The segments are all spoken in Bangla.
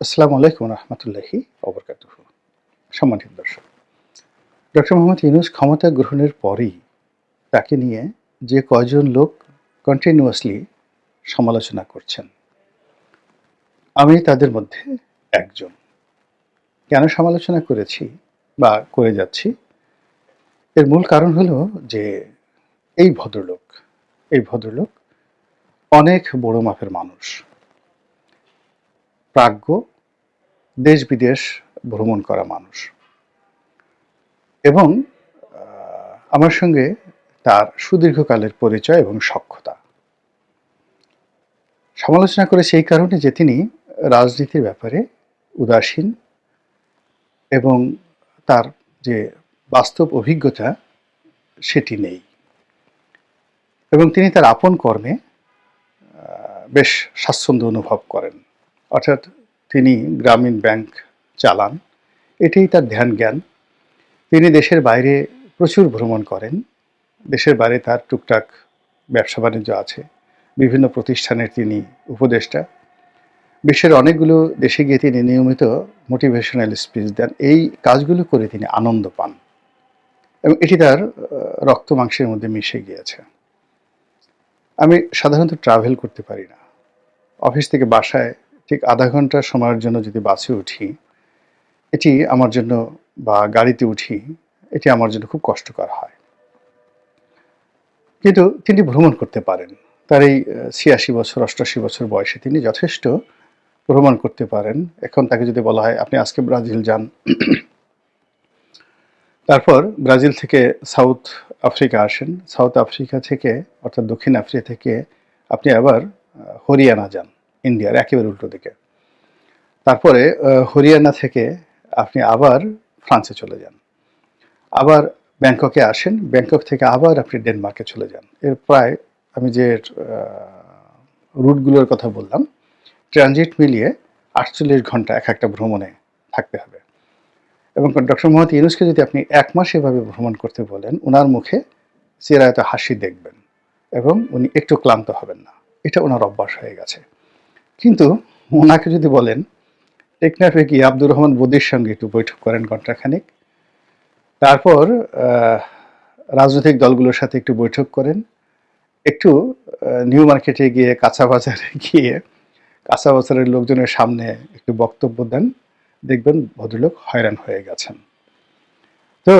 আসসালামু আলাইকুম রহমতুল্লাহি অবরকাত সম্মানিত দর্শক, ডক্টর মোহাম্মদ ইউনুস ক্ষমতা গ্রহণের পরেই তাকে নিয়ে যে কয়জন লোক কন্টিনিউয়াসলি সমালোচনা করছেন, আমি তাদের মধ্যে একজন। কেন সমালোচনা করেছি বা করে যাচ্ছি? এর মূল কারণ হলো যে এই ভদ্রলোক এই ভদ্রলোক অনেক বড় মাপের মানুষ। প্রাজ্ঞ দেশ বিদেশ ভ্রমণ করা মানুষ। এবং আমার সঙ্গে তার সুদীর্ঘকালের পরিচয় এবং সক্ষতা সমালোচনা করে সেই কারণে যে তিনি রাজনীতির ব্যাপারে উদাসীন এবং তার যে বাস্তব অভিজ্ঞতা, সেটি নেই। এবং তিনি তার আপন কর্মে বেশ স্বাচ্ছন্দ্য অনুভব করেন। অর্থাৎ তিনি গ্রামীণ ব্যাংক চালান। এটাই তার ধ্যান জ্ঞান তিনি দেশের বাইরে প্রচুর ভ্রমণ করেন। দেশের বাইরে তার টুকটাক ব্যবসা বাণিজ্য আছে। বিভিন্ন প্রতিষ্ঠানের তিনি উপদেষ্টা। বিশ্বের অনেকগুলো দেশে গিয়ে তিনি নিয়মিত মোটিভেশনাল স্পিচ দেন। এই কাজগুলো করে তিনি আনন্দ পান। এবং এটি তার রক্ত মাংসের মধ্যে মিশে গিয়েছে। আমি সাধারণত ট্রাভেল করতে পারি না। অফিস থেকে বাসায় ঠিক আধা ঘণ্টা সময়ের জন্য যদি বাসে উঠি, এটি আমার জন্য বা গাড়িতে উঠি, এটি আমার জন্য খুব কষ্টকর হয়। কিন্তু তিনি ভ্রমণ করতে পারেন। তার এই ছিয়াশি বছর, অষ্টাশি বছর বয়সে তিনি যথেষ্ট ভ্রমণ করতে পারেন। এখন তাকে যদি বলা হয়, আপনি আজকে ব্রাজিল যান। তারপর ব্রাজিল থেকে সাউথ আফ্রিকা আসেন। সাউথ আফ্রিকা থেকে, অর্থাৎ দক্ষিণ আফ্রিকা থেকে আপনি আবার হরিয়ানা যান। ইন্ডিয়ার একেবারে উল্টো দিকে। তারপরে হরিয়ানা থেকে আপনি আবার ফ্রান্সে চলে যান। আবার ব্যাংককে আসেন, ব্যাংকক থেকে আবার আপনি ডেনমার্কে চলে যান। এর প্রায় আমি যে রুটগুলোর কথা বললাম, ট্রানজিট মিলিয়ে আটচল্লিশ ঘণ্টা এক একটা ভ্রমণে থাকতে হবে। এবং ডক্টর মোহাম্মদ ইউনুসকে যদি আপনি এক মাস এভাবে ভ্রমণ করতে বলেন ওনার মুখে চিরায়ত হাসি দেখবেন এবং উনি একটু ক্লান্ত হবেন না। এটা ওনার অভ্যাস হয়ে গেছে। কিন্তু ওনাকে যদি বলেন, টেকনাফে কি আব্দুর রহমান বদির সঙ্গে একটু বৈঠক করেন ঘন্টাখানিক তারপর রাজনৈতিক দলগুলোর সাথে একটু বৈঠক করেন, একটু নিউ মার্কেটে গিয়ে, কাঁচা বাজারে গিয়ে, কাঁচা বাজারের লোকজনের সামনে একটু বক্তব্য দেন, দেখবেন ভদ্রলোক হয়রান হয়ে গেছেন। তো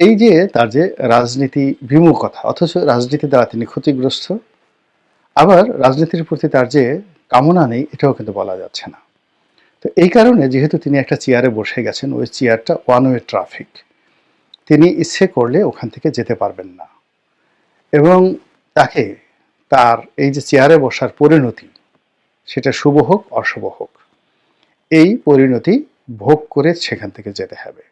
এই যে তার যে রাজনীতি বিমুখতা অথচ রাজনীতি দ্বারা তিনি ক্ষতিগ্রস্ত, আবার রাজনীতির প্রতি তার যে কামনা নেই, এটাও কিন্তু বলা যাচ্ছে না। তো এই কারণে যেহেতু তিনি একটা চেয়ারে বসে গেছেন, ওই চেয়ারটা ওয়ান ওয়ে ট্রাফিক তিনি ইচ্ছে করলে ওখান থেকে যেতে পারবেন না। এবং তাকে তার এই যে চেয়ারে বসার পরিণতি, সেটা শুভ হোক, অশুভ হোক, এই পরিণতি ভোগ করে সেখান থেকে যেতে হবে।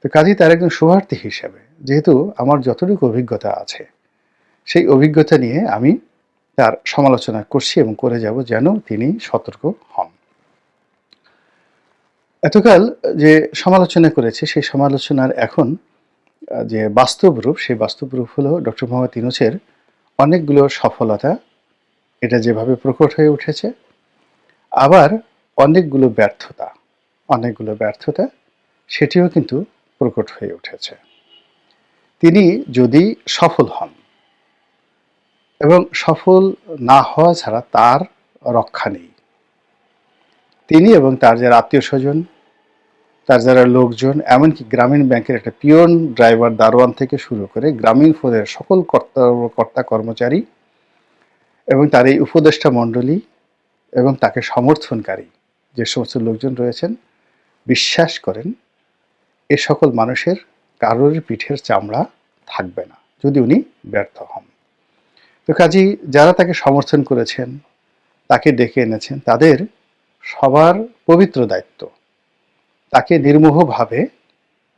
তো কাজেই তার একজন শুভার্থী হিসাবে, যেহেতু আমার যতটুকু অভিজ্ঞতা আছে, সেই অভিজ্ঞতা নিয়ে আমি তার সমালোচনা করছি এবং করে যাব যেন তিনি সতর্ক হন। এতকাল যে সমালোচনা করেছে, সেই সমালোচনার এখন যে বাস্তব রূপ, সেই বাস্তব রূপ হলো ডক্টর মোহাম্মদ ইনুসের অনেকগুলো সফলতা। এটা যেভাবে প্রকট হয়ে উঠেছে, আবার অনেকগুলো ব্যর্থতা অনেকগুলো ব্যর্থতা সেটিও কিন্তু প্রকট হয়ে উঠেছে। তিনি যদি সফল হন এবং সফল না হওয়া ছাড়া তার রক্ষা নেই। তিনি এবং তার যারা আত্মীয় স্বজন, তার যারা লোকজন, এমনকি গ্রামীণ ব্যাংকের একটা পিয়ন ড্রাইভার দারোয়ান থেকে শুরু করে গ্রামীণ ফোনের সকল কর্তা কর্তা কর্মচারী এবং তার এই উপদেষ্টা মণ্ডলী এবং তাকে সমর্থনকারী যে সমস্ত লোকজন রয়েছেন, বিশ্বাস করেন, এ সকল মানুষের কারোর পিঠের চামড়া থাকবে না, যদি উনি ব্যর্থ হন। তো কাজী, যারা তাকে সমর্থন করেছেন, তাকে ডেকে এনেছেন, তাদের সবার পবিত্র দায়িত্ব। তাকে নির্মোহভাবে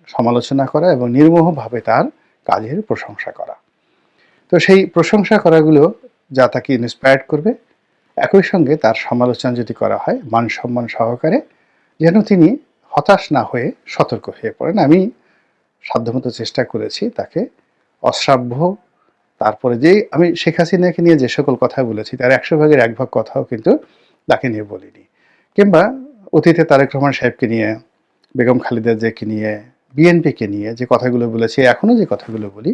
সমালোচনা করা এবং নির্মোহভাবে তার কাজের প্রশংসা করা। তো সেই প্রশংসা করাগুলো যা তাকে ইন্সপায়ার্ড করবে, একই সঙ্গে তার সমালোচনা যদি করা হয়, মান সম্মান সহকারে যেন তিনি হতাশ না হয়ে সতর্ক হয়ে পড়েন। আমি সাধ্যমতো চেষ্টা করেছি তাকে অশ্রাব্য তারপরে যে আমি শেখ হাসিনাকে নিয়ে যে সকল কথা বলেছি, তার একশো ভাগের এক ভাগ কথাও কিন্তু তাকে নিয়ে বলিনি। কিংবা অতীতে তারেক রহমান সাহেবকে নিয়ে, বেগম খালেদা জিয়াকে নিয়ে, বিএনপিকে নিয়ে যে কথাগুলো বলেছি এখনও যে কথাগুলো বলি,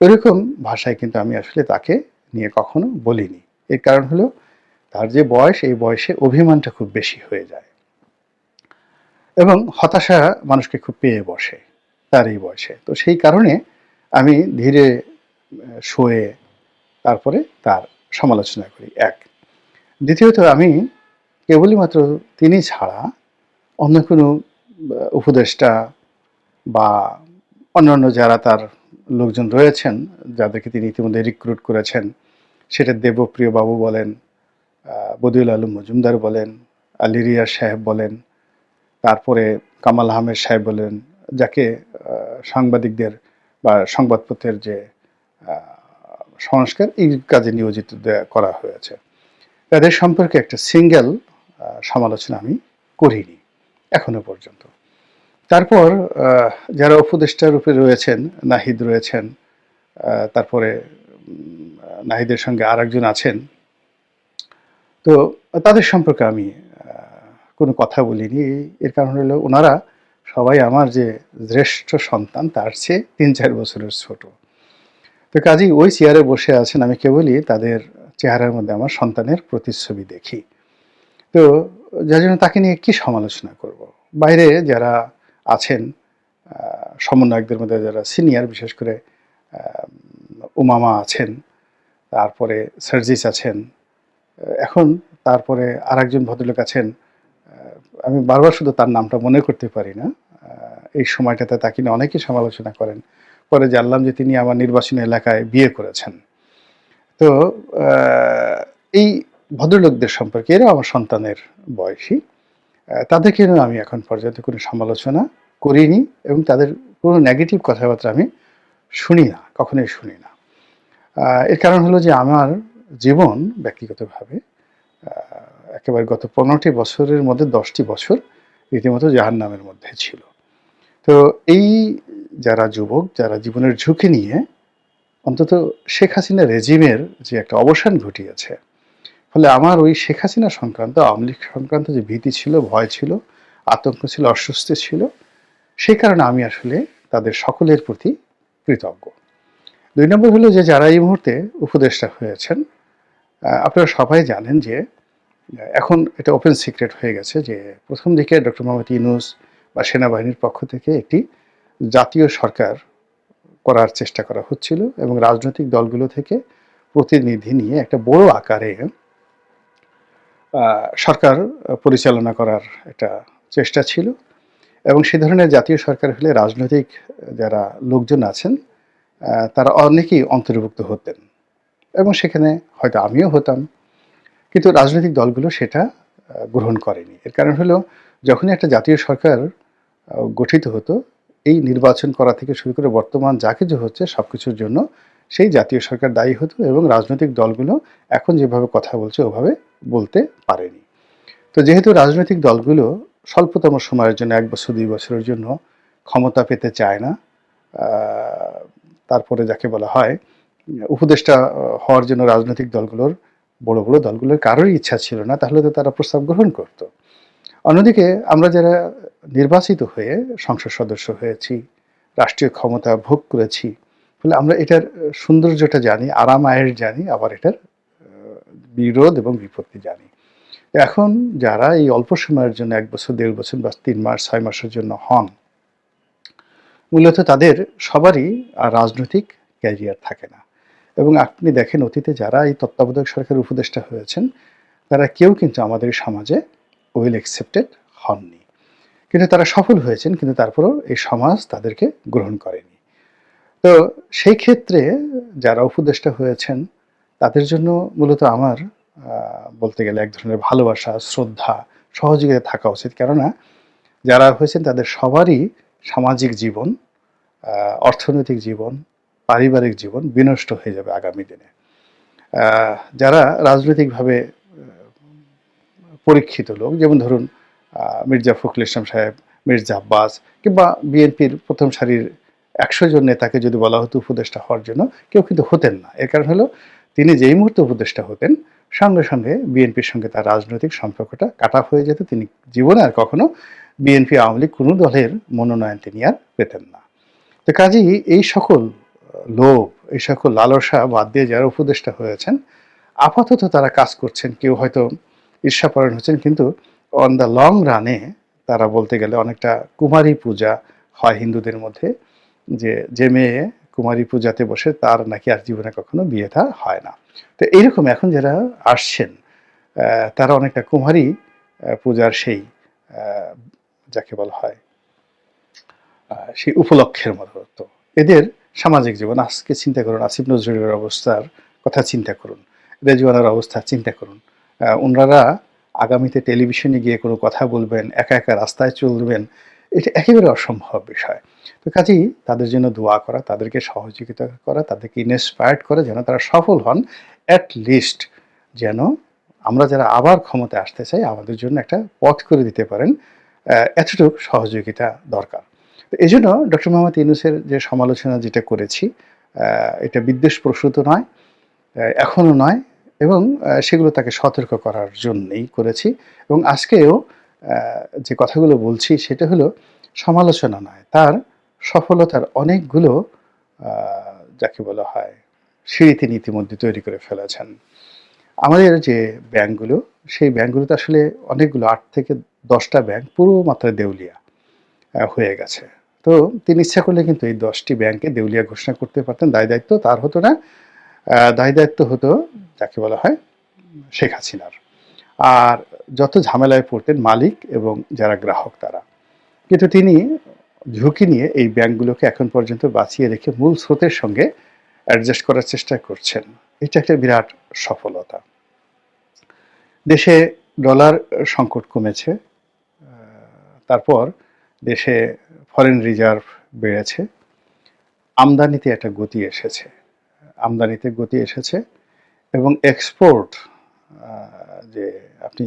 ওইরকম ভাষায় কিন্তু আমি আসলে তাকে নিয়ে কখনো বলিনি। এর কারণ হলো, তার যে বয়স, এই বয়সে অভিমানটা খুব বেশি হয়ে যায়। এবং হতাশা মানুষকে খুব পেয়ে বসে, তার এই বয়সে। তো সেই কারণে আমি ধীরে শোয়ে তারপরে তার সমালোচনা করি, এক। দ্বিতীয়ত আমি কেবলই মাত্র তিনি ছাড়া অন্য কোনো উপদেষ্টা বা অন্যান্য যারা তার লোকজন রয়েছেন, যাদেরকে তিনি ইতিমধ্যে রিক্রুট করেছেন, সেটা দেবপ্রিয় বাবু বলেন বদিউল আলম মজুমদার বলেন, আলী রিয়াজ সাহেব বলেন, তারপরে কামাল আহমেদ সাহেব বলেন, যাকে সাংবাদিকদের বা সংবাদপত্রের যে সংস্কার এই কাজে নিয়োজিত করা হয়েছে। তাদের সম্পর্কে একটা সিঙ্গেল সমালোচনা আমি করিনি, এখনও পর্যন্ত। তারপর যারা উপদেষ্টা রূপে রয়েছেন, নাহিদ রয়েছেন তারপরে নাহিদের সঙ্গে আরেকজন আছেন, তো তাদের সম্পর্কে আমি কোনো কথা বলিনি। এর কারণ হলো ওনারা সবাই আমার যে জ্যেষ্ঠ সন্তান, তার চেয়ে তিন চার বছরের ছোট। তো কাজেই ওই চেয়ারে বসে আছেন আমি কেবলই, তাদের চেহারার মধ্যে আমার সন্তানের প্রতিচ্ছবি দেখি। তো যার জন্য তাকে নিয়ে কি সমালোচনা করব? বাইরে যারা আছেন সমন্বয়কদের মধ্যে যারা সিনিয়র বিশেষ করে উমামা আছেন, তারপরে সার্জিস আছেন এখন তারপরে আর একজন ভদ্রলোক আছেন আমি বারবার শুধু তার নামটা মনে করতে পারি না এই সময়টাতে তাকে নিয়ে অনেকেই সমালোচনা করেন। পরে জানলাম যে তিনি আমার নির্বাচনী এলাকায় বিয়ে করেছেন। তো এই ভদ্রলোকদের সম্পর্কে এরা আমার সন্তানের বয়সী। তাদেরকে আমি এখন পর্যন্ত কোনো সমালোচনা করিনি এবং তাদের কোনো নেগেটিভ কথাবার্তা আমি শুনি না, কখনোই শুনি না। এর কারণ হলো যে আমার জীবন ব্যক্তিগতভাবে একেবারে গত পনেরোটি বছরের মধ্যে দশটি বছর রীতিমতো জাহান নামের মধ্যে ছিল। তো এই যারা যুবক, যারা জীবনের ঝুঁকি নিয়ে অন্তত শেখ হাসিনা রেজিমের যে একটা অবসান ঘটিয়েছে, ফলে আমার ওই শেখ হাসিনা সংক্রান্ত, আওয়ামী লীগ সংক্রান্ত যে ভীতি ছিল, ভয় ছিল, আতঙ্ক ছিল, অস্বস্তি ছিল সেই কারণে আমি আসলে তাদের সকলের প্রতি কৃতজ্ঞ। দুই নম্বর হলো যে যারা এই মুহূর্তে উপদেষ্টা হয়েছেন আপনারা সবাই জানেন যে এখন এটা ওপেন সিক্রেট হয়ে গেছে যে প্রথম দিকে ডক্টর মোহাম্মদ ইউনুস বা সেনাবাহিনীর পক্ষ থেকে একটি জাতীয় সরকার করার চেষ্টা করা হচ্ছিল এবং রাজনৈতিক দলগুলো থেকে প্রতিনিধি নিয়ে একটা বড় আকারে সরকার পরিচালনা করার একটা চেষ্টা ছিল এবং সে ধরনের জাতীয় সরকার হলে রাজনৈতিক যারা লোকজন আছেন তারা অনেকেই অন্তর্ভুক্ত হতেন এবং সেখানে হয়তো আমিও হতাম। কিন্তু রাজনৈতিক দলগুলো সেটা গ্রহণ করেনি। এর কারণ হলো যখনই একটা জাতীয় সরকার গঠিত হতো এই নির্বাচন করা থেকে শুরু করে বর্তমান যা কিছু হচ্ছে সব কিছুর জন্য সেই জাতীয় সরকার দায়ী হতো এবং রাজনৈতিক দলগুলো এখন যেভাবে কথা বলছে, ওভাবে বলতে পারেনি। তো যেহেতু রাজনৈতিক দলগুলো স্বল্পতম সময়ের জন্য, এক বছর, দুই বছরের জন্য ক্ষমতা পেতে চায় না তারপরে যাকে বলা হয়, উপদেষ্টা হওয়ার জন্য রাজনৈতিক দলগুলোর, বড় বড় দলগুলোর কারোরই ইচ্ছা ছিল না, তাহলে তো তারা প্রস্তাব গ্রহণ করত। অন্যদিকে আমরা যারা নির্বাচিত হয়ে সংসদ সদস্য হয়েছি, রাষ্ট্রীয় ক্ষমতা ভোগ করেছি, ফলে আমরা এটার সৌন্দর্যটা জানি আরাম আয়ের জানি, আবার এটার বিরোধ এবং বিপত্তি জানি। এখন যারা এই অল্প সময়ের জন্য, এক বছর, দেড় বছর বা তিন মাস, ছয় মাসের জন্য হন, মূলত তাদের সবারই আর রাজনৈতিক ক্যারিয়ার থাকে না। এবং আপনি দেখেন অতীতে যারা এই তত্ত্বাবধায়ক সরকারের উপদেষ্টা হয়েছেন, তারা কেউ কিন্তু আমাদের সমাজে ওয়েল অ্যাকসেপ্টেড হননি। কিন্তু তারা সফল হয়েছেন, কিন্তু তারপরেও এই সমাজ তাদেরকে গ্রহণ করেনি। তো সেই ক্ষেত্রে যারা উপদেষ্টা হয়েছেন, তাদের জন্য মূলত আমার বলতে গেলে এক ধরনের ভালোবাসা, শ্রদ্ধা, সহযোগিতা থাকা উচিত। কেননা যারা হয়েছেন তাদের সবারই সামাজিক জীবন অর্থনৈতিক জীবন, পারিবারিক জীবন বিনষ্ট হয়ে যাবে আগামী দিনে। যারা রাজনৈতিকভাবে পরীক্ষিত লোক, যেমন ধরুন মির্জা ফখরুল ইসলাম সাহেব, মির্জা আব্বাস, কিংবা বিএনপির প্রথম সারির একশো জন নেতাকে যদি বলা হতো উপদেষ্টা হওয়ার জন্য, কেউ কিন্তু হতেন না। এর কারণ হলো, তিনি যেই মুহূর্তে উপদেষ্টা হতেন, সঙ্গে সঙ্গে বিএনপির সঙ্গে তার রাজনৈতিক সম্পর্কটা কাটা হয়ে যেত। তিনি জীবনে আর কখনো বিএনপি আওয়ামী লীগ কোনো দলের মনোনয়ন তিনি আর পেতেন না। তো কাজেই এই সকল লোভ, এই সকল লালসা বাদ দিয়ে যারা উপদেষ্টা হয়েছেন, আপাতত তারা কাজ করছেন, কেউ হয়তো ঈর্ষাপরণ হচ্ছেন, কিন্তু অন দ্য লং রানে তারা বলতে গেলে অনেকটা কুমারী পূজা হয় হিন্দুদের মধ্যে, যে যে মেয়ে কুমারী পূজাতে বসে তার নাকি আর জীবনে কখনো বিয়ে থা হয় না। তো এইরকম এখন যারা আসছেন তারা অনেকটা কুমারী পূজার সেই যাকে বলা হয় সেই উপলক্ষের মতো। এদের সামাজিক জীবন, আজকে চিন্তা করুন, আসিফ নজরুলের অবস্থার কথা চিন্তা করুন, রেজওয়ানার অবস্থা চিন্তা করুন। ওনারা আগামীতে টেলিভিশনে গিয়ে কোনো কথা বলবেন, একা একা রাস্তায় চলবেন, এটা একেবারে অসম্ভব বিষয়। তো কাজেই তাদের জন্য দোয়া করা, তাদেরকে সহযোগিতা করা, তাদেরকে ইনস্পায়ার্ড করা যেন তারা সফল হন অ্যাট লিস্ট যেন আমরা যারা আবার ক্ষমতায় আসতে চাই, আমাদের জন্য একটা পথ করে দিতে পারেন এতটুকু সহযোগিতা দরকার। তো এই জন্য ডক্টর মোহাম্মদ ইউনুসের যে সমালোচনা যেটা করেছি এটা বিদ্বেষ প্রসূত নয় এখনও নয় এবং সেগুলো তাকে সতর্ক করার জন্যই করেছি। এবং আজকেও যে কথাগুলো বলছি সেটা হলো সমালোচনা নয়, তার সফলতার অনেকগুলো যাকে বলা হয় সিঁড়ি তিনি ইতিমধ্যে তৈরি করে ফেলেছেন। আমাদের যে ব্যাংকগুলো, সেই ব্যাংকগুলোতে আসলে অনেকগুলো, আট থেকে দশটা ব্যাংক পুরো মাত্রায় দেউলিয়া হয়ে গেছে। তো, তিনি ইচ্ছা করলে কিন্তু এই দশটি ব্যাংকে দেউলিয়া ঘোষণা করতে পারতেন, দায় দায়িত্ব তার হতো না। দায় দায়িত্ব হতো, যাকে বলা হয় শেখ হাসিনার। আর যত ঝামেলায় পড়তেন মালিক এবং যারা গ্রাহক তারা। কিন্তু তিনি ঝুঁকি নিয়ে এই ব্যাংকগুলোকে এখন পর্যন্ত বাঁচিয়ে রেখে মূল স্রোতের সঙ্গে অ্যাডজাস্ট করার চেষ্টা করছেন। এটা একটা বিরাট সফলতা। দেশে ডলার সংকট কমেছে তারপর দেশে ফরেন রিজার্ভ বেড়েছে। আমদানিতে একটা গতি এসেছে। আমদানিতে গতি এসেছে এবং এক্সপোর্ট যে আপনি